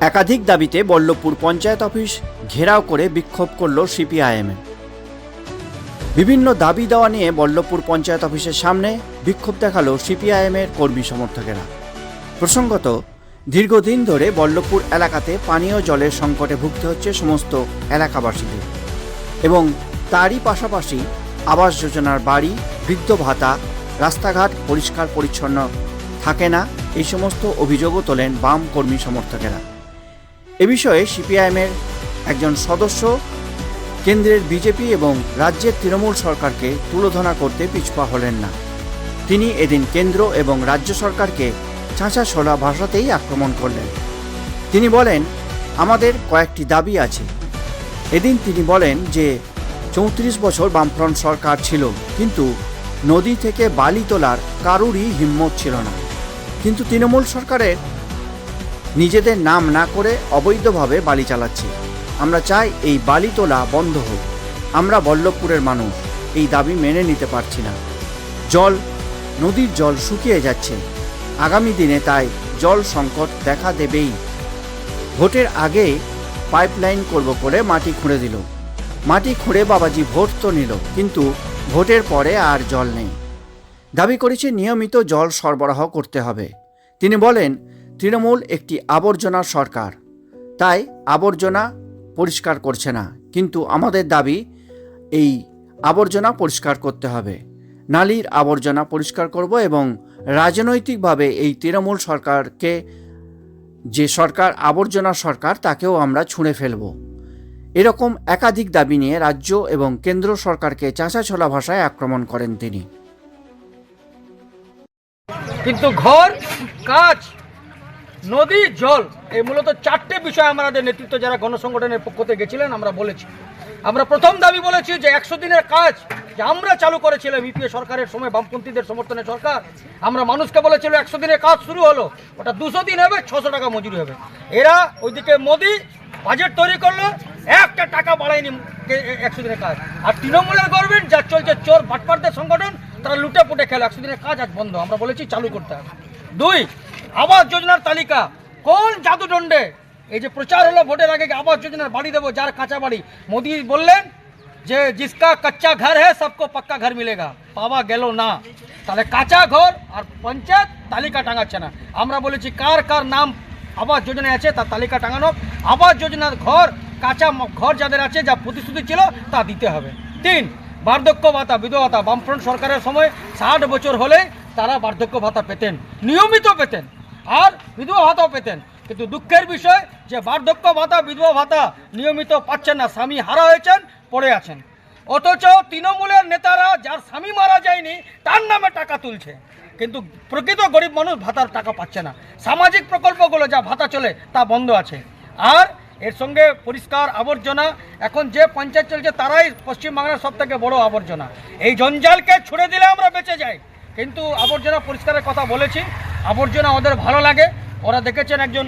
একাধিক দাবিতে বল্লভপুর পঞ্চায়েত অফিস ঘেরাও করে বিক্ষোভ করল সিপিআইএম বিভিন্ন দাবি দেওয়া নিয়ে বল্লভপুর পঞ্চায়েত অফিসের সামনে বিক্ষোভ দেখাল সিপিআইএমের কর্মী সমর্থকেরা। প্রসঙ্গত, দীর্ঘদিন ধরে বল্লভপুর এলাকাতে পানীয় জলের সংকটে ভুগতে হচ্ছে সমস্ত এলাকাবাসীদের এবং তারই পাশাপাশি আবাস যোজনার বাড়ি, বৃদ্ধ ভাতা, রাস্তাঘাট পরিষ্কার পরিচ্ছন্ন থাকে না, এই সমস্ত অভিযোগও তোলেন বাম কর্মী সমর্থকেরা। এ বিষয়ে সিপিআইএমের একজন সদস্য, কেন্দ্রের বিজেপি এবং রাজ্যের তৃণমূল সরকারকে তুলোধনা করতে পিছপা হলেন না। তিনি এদিন কেন্দ্র এবং রাজ্য সরকারকে চাঁচা ছোলা ভাষাতেই আক্রমণ করলেন। তিনি বলেন, আমাদের কয়েকটি দাবি আছে। এদিন তিনি বলেন যে, চৌত্রিশ বছর বামফ্রন্ট সরকার ছিল, কিন্তু নদী থেকে বালি তোলার কারুরই হিম্মত ছিল না। কিন্তু তৃণমূল সরকারের নিজেদের নাম না করে অবৈধভাবে বালি চালাচ্ছে। আমরা চাই এই বালি তোলা বন্ধ হোক। আমরা বল্লভপুরের মানুষ, এই দাবি মেনে নিতে পারছি না। জল, নদীর জল শুকিয়ে যাচ্ছে। আগামী দিনে তাই জল সংকট দেখা দেবেই। ভোটের আগে পাইপলাইন করব করে মাটি খুঁড়ে দিল। মাটি খুঁড়ে বাবাজি ভোট তো নিল, কিন্তু ভোটের পরে আর জল নেই। দাবি করেছে নিয়মিত জল সরবরাহ করতে হবে। তিনি বলেন তৃণমূল একটি আবর্জনা সরকার। তাই আবর্জনা পরিষ্কার করছে না। কিন্তু আমাদের দাবি, এই আবর্জনা পরিষ্কার করতে হবে। নালীর আবর্জনা পরিষ্কার করব এবং রাজনৈতিকভাবে এই তৃণমূল সরকারকে, যে সরকার আবর্জনা সরকার, তাকেও আমরা ছুঁড়ে ফেলব। এরকম একাধিক দাবি নিয়ে রাজ্য এবং কেন্দ্র সরকারকে চাঁচাছোলা ভাষায় আক্রমণ করেন তিনি। কিন্তু ঘর, কাজ নদী, জল, এই মূলত চারটে বিষয় আমাদের নেতৃত্ব যারা গণসংগঠনের পক্ষ থেকে গেছিলেন, আমরা বলেছি। আমরা প্রথম দাবি বলেছি যে একশো দিনের কাজ যে আমরা চালু করেছিলাম ইপিএ সরকারের সময়, বামপন্থীদের সমর্থনে সরকার, আমরা মানুষকে বলেছিল একশো দিনের কাজ শুরু হলো, ওটা দুশো দিন হবে, ছশো টাকা মজুরি হবে। এরা ওইদিকে মোদি বাজেট তৈরি করল, একটা টাকা বাড়ায়নি একশো দিনের কাজ। আর তৃণমূলের গভর্নমেন্ট যা চলছে, চোর বাটপারদের সংগঠন, তারা লুটে পুটে খেলে, একশো দিনের কাজ আজ বন্ধ, আমরা বলেছি চালু করতে হবে। দুই আবাস যোজনার তালিকা। কোন জাদুদণ্ডে? এই যে প্রচার হলো ভোটের আগে, আবাস যোজনার বাড়ি দেবো, যার কাঁচা বাড়ি। মোদি বললেন যে, জিসকা কাচ্চা ঘর হ্যাঁ সবকো পাক্কা ঘর মিলেগা। পাওয়া গেল না। তাহলে কাঁচা ঘর আর পঞ্চায়েত তালিকা টাঙাচ্ছে না। আমরা বলেছি, কার কার নাম আবাস যোজনায় আছে, তার তালিকা টাঙানো। আবাস যোজনার ঘর, কাঁচা ঘর যাদের আছে, যা প্রতিশ্রুতি ছিল, তা দিতে হবে। তিন, বার্ধক্য ভাতা, বিধবা ভাতা। বামফ্রন্ট সরকারের সময় ষাট বছর হলে তারা বার্ধক্য ভাতা পেতেন, নিয়মিত পেতেন। আর বিধবা ভাতাও পেতেন। কিন্তু দুঃখের বিষয় যে বার্ধক্য ভাতা, বিধবা ভাতা নিয়মিত পাচ্ছেন না, স্বামী হারা হয়েছেন, পড়ে আছেন। অথচ তৃণমূলের নেতারা যার স্বামী মারা যায়নি, তার নামে টাকা তুলছে। কিন্তু প্রকৃত গরিব মানুষ ভাতার টাকা পাচ্ছে না। সামাজিক প্রকল্পগুলো যা ভাতা চলে, তা বন্ধ আছে। আর এর সঙ্গে পরিষ্কার আবর্জনা, এখন যে পঞ্চায়েত চলছে, তারাই পশ্চিমবাংলার সব থেকে বড় আবর্জনা। এই জঞ্জালকে ছুড়ে দিলে আমরা বেঁচে যাই। কিন্তু আবর্জনা পরিষ্কারের কথা বলেছি। আবর্জনা ওদের ভালো লাগে। ওরা দেখেছেন একজন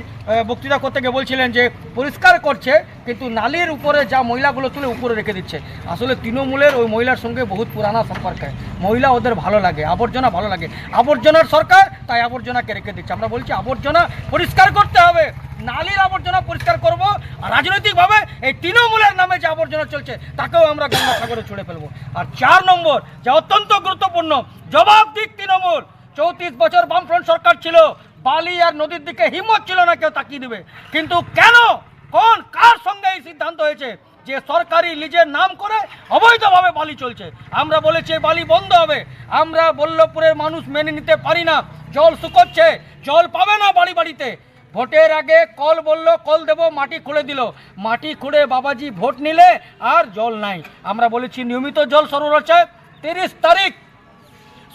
বক্তৃতা করতে গিয়ে বলছিলেন যে, পরিষ্কার করছে, কিন্তু নালির উপরে যা মহিলাগুলো তুলে উপরে রেখে দিচ্ছে। আসলে তৃণমূলের ওই মহিলার সঙ্গে বহুত পুরানা সম্পর্ক। মহিলা ওদের ভালো লাগে, আবর্জনা ভালো লাগে। আবর্জনার সরকার, তাই আবর্জনাকে রেখে দিচ্ছে। আমরা বলছি আবর্জনা পরিষ্কার করতে হবে। নালীর আবর্জনা পরিষ্কার করব, আর রাজনৈতিকভাবে এই তৃণমূলের নামে যে আবর্জনা চলছে, তাকেও আমরা গঙ্গাসাগরে ছুড়ে ফেলব। আর চার নম্বর, যা অত্যন্ত গুরুত্বপূর্ণ জবাব দিক তৃণমূল। চৌত্রিশ বছর বামফ্রন্ট সরকার ছিল, বালি আর নদীর দিকে হিম্মত ছিল না কেউ তাকিয়ে দেবে। কিন্তু কেন? কোন? কার সঙ্গে এই সিদ্ধান্ত হয়েছে? যে সরকারি লিজের নাম করে অবৈধভাবে বালি চলছে। আমরা বলেছি বালি বন্ধ হবে। আমরা বল্লভপুরের মানুষ মেনে নিতে পারি না। জল শুকোচ্ছে, জল পাবে না বাড়ি বাড়িতে। ভোটের আগে কল বলল, কল দেব, মাটি খুঁড়ে দিল। মাটি খুঁড়ে বাবাজি ভোট নিলে আর জল নাই। আমরা বলেছি নিয়মিত জল সরবরাহ তিরিশ তারিখ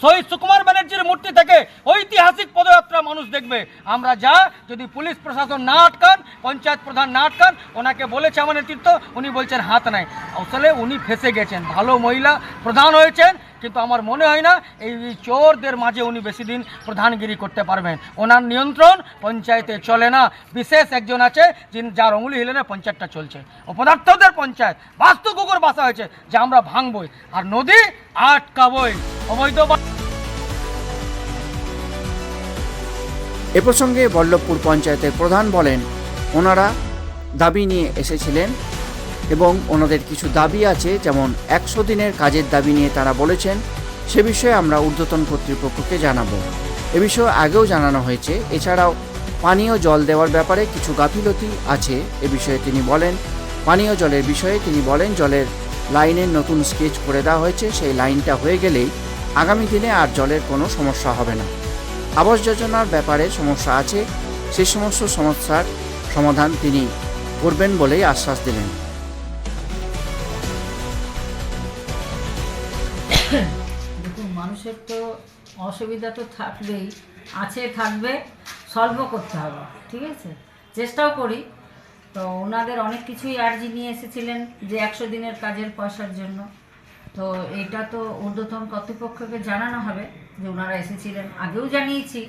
শহীদ সুকুমার ব্যানার্জির মূর্তি থেকে ঐতিহাসিক পদযাত্রা মানুষ দেখবে। আমরা যা, যদি পুলিশ প্রশাসন না আটকান, পঞ্চায়েত প্রধান না আটকান, ওনাকে বলেছে আমার নেতৃত্ব, উনি বলছেন হাত নাই। আসলে উনি ফেসে গেছেন। ভালো মহিলা প্রধান হয়েছেন কিন্তু আমার মনে হয় না এই চোরদের মাঝে উনি বেশি দিন প্রধানগিরি করতে পারবেন। ওনার নিয়ন্ত্রণ পঞ্চায়েতে চলে না। বিশেষ একজন আছে যিনি যার অঙ্গুলি হিলেনে পঞ্চায়েতটা চলছে। অপদার্থদের পঞ্চায়েত। বাস্তু কুকুর বাসা হয়েছে যে আমরা ভাঙবই। আর নদী আটকাবই। অবৈধ এ প্রসঙ্গে বল্লভপুর পঞ্চায়েতের প্রধান বলেন, ওনারা দাবি নিয়ে এসেছিলেন এবং ওনাদের কিছু দাবি আছে, যেমন একশো দিনের কাজের দাবি নিয়ে তারা বলেছেন। সে বিষয়ে আমরা ঊর্ধ্বতন কর্তৃপক্ষকে জানাব। এ বিষয়ে আগেও জানানো হয়েছে। এছাড়াও পানীয় জল দেওয়ার ব্যাপারে কিছু গাফিলতি আছে, এ বিষয়ে তিনি বলেন। পানীয় জলের বিষয়ে তিনি বলেন, জলের লাইনের নতুন স্কেচ করে দেওয়া হয়েছে। সেই লাইনটা হয়ে গেলেই আগামী দিনে আর জলের কোনো সমস্যা হবে না। আবাস যোজনার ব্যাপারে সমস্যা আছে। সেই সমস্ত সমস্যার সমাধান তিনি করবেন বলেই আশ্বাস দিলেন। দেখুন, মানুষের তো অসুবিধা তো থাকবেই, আছে, থাকবে সলভ করতে হবে, ঠিক আছে? চেষ্টাও করি। তো ওনাদের অনেক কিছুই আর্জি নিয়ে এসেছিলেন যে একশো দিনের কাজের পয়সার জন্য। তো এটা তো ঊর্ধ্বতন কর্তৃপক্ষকে জানানো হবে যে ওনারা এসেছিলেন। আগেও জানিয়েছি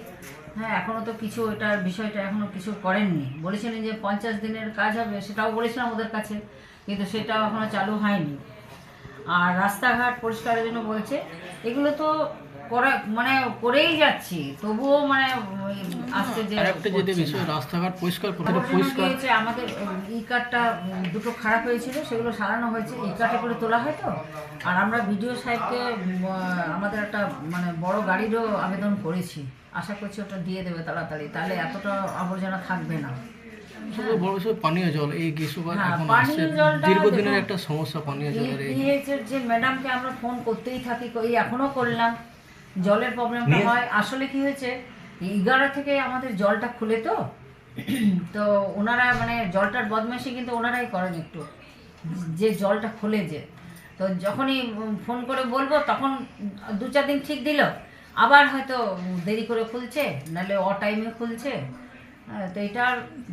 হ্যাঁ এখনও তো কিছু ওইটার বিষয়টা এখনও কিছু করেননি। বলেছিলেন যে পঞ্চাশ দিনের কাজ হবে, সেটাও বলেছিলাম ওদের কাছে, কিন্তু সেটাও এখনও চালু হয়নি। আর রাস্তাঘাট পরিষ্কারের জন্য বলছে। এগুলো তো করা মানে করেই যাচ্ছি। তবুও মানে ওই আসছে যে একটা যেটা বিষয় রাস্তাঘাট পরিষ্কার করতে পরিষ্কার হয়েছে, আমাদের ই কার্ডটা দুটো খারাপ হয়েছিল সেগুলো সারানো হয়েছে ই কার্ডে করে তোলা হয় তো। আর আমরা ভিডিও সাহেবকে আমাদের একটা মানে বড় গাড়িরও আবেদন করেছি। আশা করছি ওটা দিয়ে দেবে তাড়াতাড়ি তাহলে এতটা আবর্জনা থাকবে না। সবচেয়ে বড় বিষয় পানীয় জল এই গ্রীষ্মকাল হ্যাঁ, এখন আসছে। দীর্ঘদিনের একটা সমস্যা পানীয় জলের এই পিএইচের যে ম্যাডামকে আমরা ফোন করতেই থাকি এই এখনও করলাম। জলের প্রবলেমটা হয়। আসলে কি হয়েছে এগারো থেকে আমাদের জলটা খুলে তো। তো ওনারা মানে জলটার বদমাইশি কিন্তু ওনারাই করেন একটু। যে জলটা খুলে যে। তো যখনই ফোন করে বলব তখন দু চার দিন ঠিক দিল। আবার হয়তো দেরি করে খুলছে নাহলে অ টাইমে খুলছে। তো এটা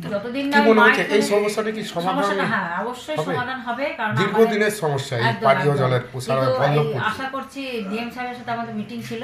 যতদিন না মনে হচ্ছে? এই সমস্যাটা কি সমাধান হ্যাঁ অবশ্যই সমাধান হবে কারণ দীর্ঘদিনের সমস্যা এই পানীয় জলের প্রসার বন্ধ আশা করছি ডিএম সাহেবের সাথে আমাদের মিটিং ছিল।